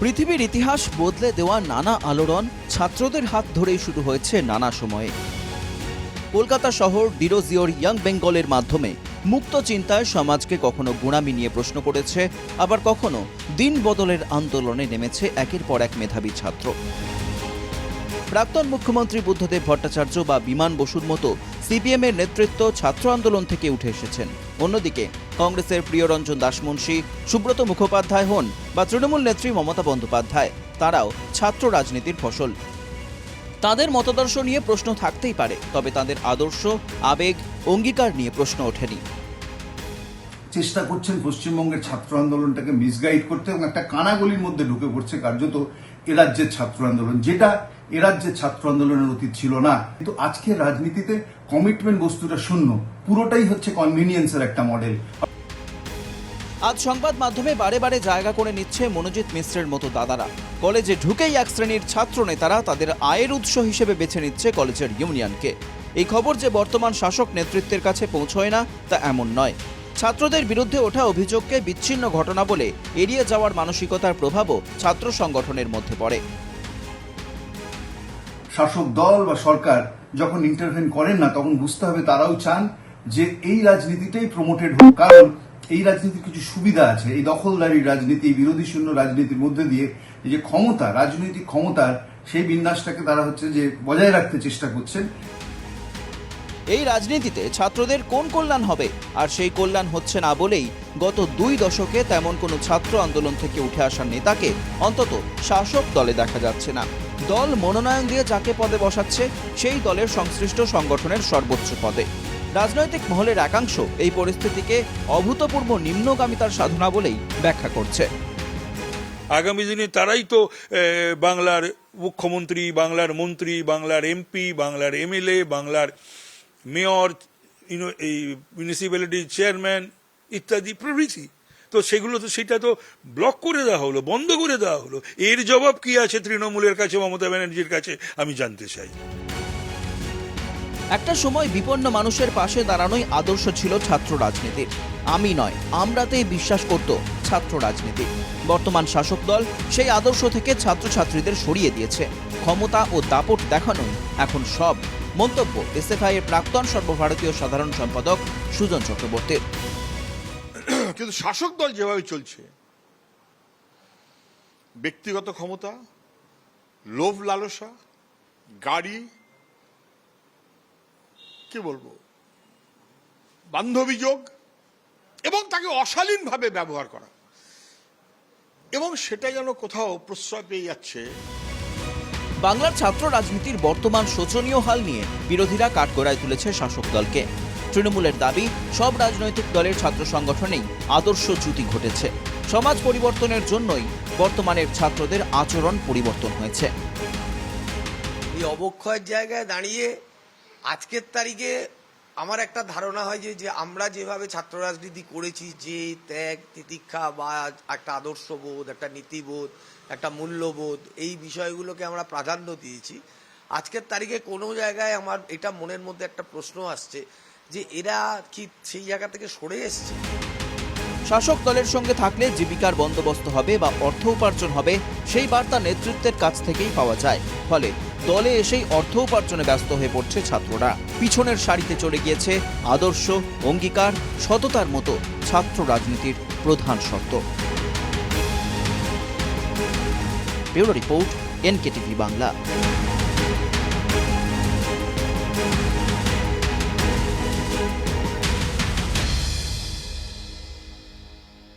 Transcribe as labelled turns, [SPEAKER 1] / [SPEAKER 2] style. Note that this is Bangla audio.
[SPEAKER 1] পৃথিবীর ইতিহাস বদলে দেওয়া নানা আলোড়ন ছাত্রদের হাত ধরেই শুরু হয়েছে নানা সময়ে। কলকাতা শহর ডিরোজিওর ইয়াং বেঙ্গলের মাধ্যমে মুক্ত চিন্তায় সমাজকে কখনো গুণামি নিয়ে প্রশ্ন করেছে, আবার কখনো দিন বদলের আন্দোলনে নেমেছে একের পর এক মেধাবী ছাত্র। প্রাক্তন মুখ্যমন্ত্রী বুদ্ধদেব ভট্টাচার্য বা বিমান বসুর মতো সিপিএমের নেতৃত্ব ছাত্র আন্দোলন থেকে উঠে এসেছেন। অন্যদিকে কংগ্রেসের প্রিয়রঞ্জন দাসমুন্সী সুব্রত মুখোপাধ্যায় হন বা তৃণমূল নেত্রী মমতা বন্দ্যোপাধ্যায়। তারাও ছাত্র রাজনীতির ফসল। তাদের মতাদর্শ নিয়ে প্রশ্ন থাকতেই পারে, তবে তাদের আদর্শ, আবেগ, অঙ্গীকার নিয়ে প্রশ্ন ওঠেনি।
[SPEAKER 2] চেষ্টা করছেন পশ্চিমবঙ্গের ছাত্র আন্দোলনটাকে মিসগাইড করতে এবং একটা কানাগলির মধ্যে ঢুকে পড়ছে কার্যত এ রাজ্যের ছাত্র আন্দোলন, যেটা এ রাজ্যের ছাত্র আন্দোলনের অতীত ছিল না। কিন্তু আজকের রাজনীতিতে কমিটমেন্ট বস্তুটা শূন্য, পুরোটাই হচ্ছে কনভিনিয়েন্সের একটা মডেল
[SPEAKER 1] আজ সংবাদ মাধ্যমে বারে বারে জায়গা করে নিচ্ছে মনোজিৎ মিশ্রের মতো দাদারা। কলেজে ঢুকেই এক শ্রেণির ছাত্র নেতারা তাদের আয়ের উৎস হিসেবে বেছে নিচ্ছে কলেজের ইউনিয়নকে। এই খবর যে বর্তমান শাসক নেতৃত্বের কাছে পৌঁছয় না, তা এমন নয়। ছাত্রদের বিরুদ্ধে ওঠা অভিযোগকে বিচ্ছিন্ন ঘটনা বলে এড়িয়ে যাওয়ার মানসিকতার প্রভাবও ছাত্র সংগঠনের মধ্যে পড়ে।
[SPEAKER 2] শাসক দল বা সরকার যখন ইন্টারভেন করেন না, তখন বুঝতে হবে তারাও চান যে এই রাজনীতিটাই প্রমোটেড হোক। কারণ এই রাজনীতির কিছু সুবিধা আছে। এই দখলদারির রাজনীতি বিরোধী শূন্য রাজনীতির মধ্যে দিয়ে এই যে ক্ষমতা, রাজনৈতিক ক্ষমতার সেই বিন্যাসটাকে তারা হচ্ছে যে বজায় রাখতে চেষ্টা করছেন
[SPEAKER 1] এই রাজনীতিতে ছাত্রদের কোন কল্যাণ হবে? আর সেই কল্যাণ হচ্ছে না বলেই গত দুই দশকে তেমন কোনো ছাত্র আন্দোলন থেকে উঠে আসা নেতাকে অন্তত শাসক দলে দেখা যাচ্ছে না। দল মনোনয়ন দিয়ে যাকে পদে বসাচ্ছে, সেই দলের সংশ্লিষ্ট সংগঠনের সর্বোচ্চ পদে। রাজনৈতিক মহলের একাংশ এই পরিস্থিতিকে অভূতপূর্ব নিম্নগামিতার সাধনা বলেই ব্যাখ্যা করছে।
[SPEAKER 3] আগামী দিনে তারাই তো বাংলার মুখ্যমন্ত্রী, বাংলার মন্ত্রী, বাংলার এমপি, বাংলার এমএলএ, বাংলার মেয়র এই মিউনিসিপ্যালিটির চেয়ারম্যান ইত্যাদি প্রভৃতি। তো সেগুলো তো, সেটা তো ব্লক করে দেওয়া হলো, বন্ধ করে দেওয়া হলো। এর জবাব কি আছে তৃণমূলের কাছে, মমতা ব্যানার্জির কাছে, আমি জানতে চাই।
[SPEAKER 1] একটা সময় বিপন্ন মানুষের পাশে দাঁড়ানোই আদর্শ ছিল ছাত্র রাজনীতির। আমি নয়, আমরাতেই বিশ্বাস করত ছাত্র রাজনীতি। বর্তমান শাসক দল সেই আদর্শ থেকে ছাত্রছাত্রীদের সরিয়ে দিয়েছে। ক্ষমতা ও দাপট দেখানোই এখন সব। মন্তব্য এসএফআই এর প্রাক্তন সর্বভারতীয় সাধারণ সম্পাদক সুজন চক্রবর্তীর।
[SPEAKER 4] কিন্তু শাসক দল যেভাবে চলছে, ব্যক্তিগত ক্ষমতা, লোভ লালসা, গাড়ি কি বলব? বান্ধবী যোগ এবং তাকে অশালীনভাবে ব্যবহার করা। এবং সেটা যেন কোথাও প্রশ্রয় পেয়ে যাচ্ছে।
[SPEAKER 1] বাংলার ছাত্র রাজনীতির বর্তমান শোচনীয় হাল নিয়ে বিরোধীরা কাঠগড়ায় তুলেছে শাসক দলকে। তৃণমূলের দাবি সব রাজনৈতিক দলের ছাত্র সংগঠনেই আদর্শ চ্যুতি ঘটেছে। সমাজ পরিবর্তনের জন্যই বর্তমানের ছাত্রদের আচরণ পরিবর্তন হয়েছে।
[SPEAKER 5] এই অবক্ষয়ের জায়গায় দাঁড়িয়ে আজকের তারিখে আমার একটা ধারণা হয় যে যে আমরা যেভাবে ছাত্র রাজনীতি করেছি, যে ত্যাগ, তিতিক্ষা বা একটা আদর্শবোধ, একটা নীতিবোধ, একটা মূল্যবোধ, এই বিষয়গুলোকে আমরা প্রাধান্য দিয়েছি। আজকের তারিখে কোনো জায়গায় আমার এটা মনের মধ্যে একটা প্রশ্ন আসছে যে, এরা কি সেই জায়গা থেকে সরে এসছে?
[SPEAKER 1] শাসক দলের সঙ্গে থাকলে জীবিকার বন্দোবস্ত হবে বা অর্থ উপার্জন হবে, সেই বার্তা নেতৃত্বের কাছ থেকেই পাওয়া যায়। ফলে দলে এসেই অর্থ উপার্জনে ব্যস্ত হয়ে পড়ছে ছাত্ররা। পিছনের সারিতে চলে গিয়েছে আদর্শ, অঙ্গীকার, সততার মতো ছাত্র রাজনীতির প্রধান শর্ত। Report, NKTV Bangla.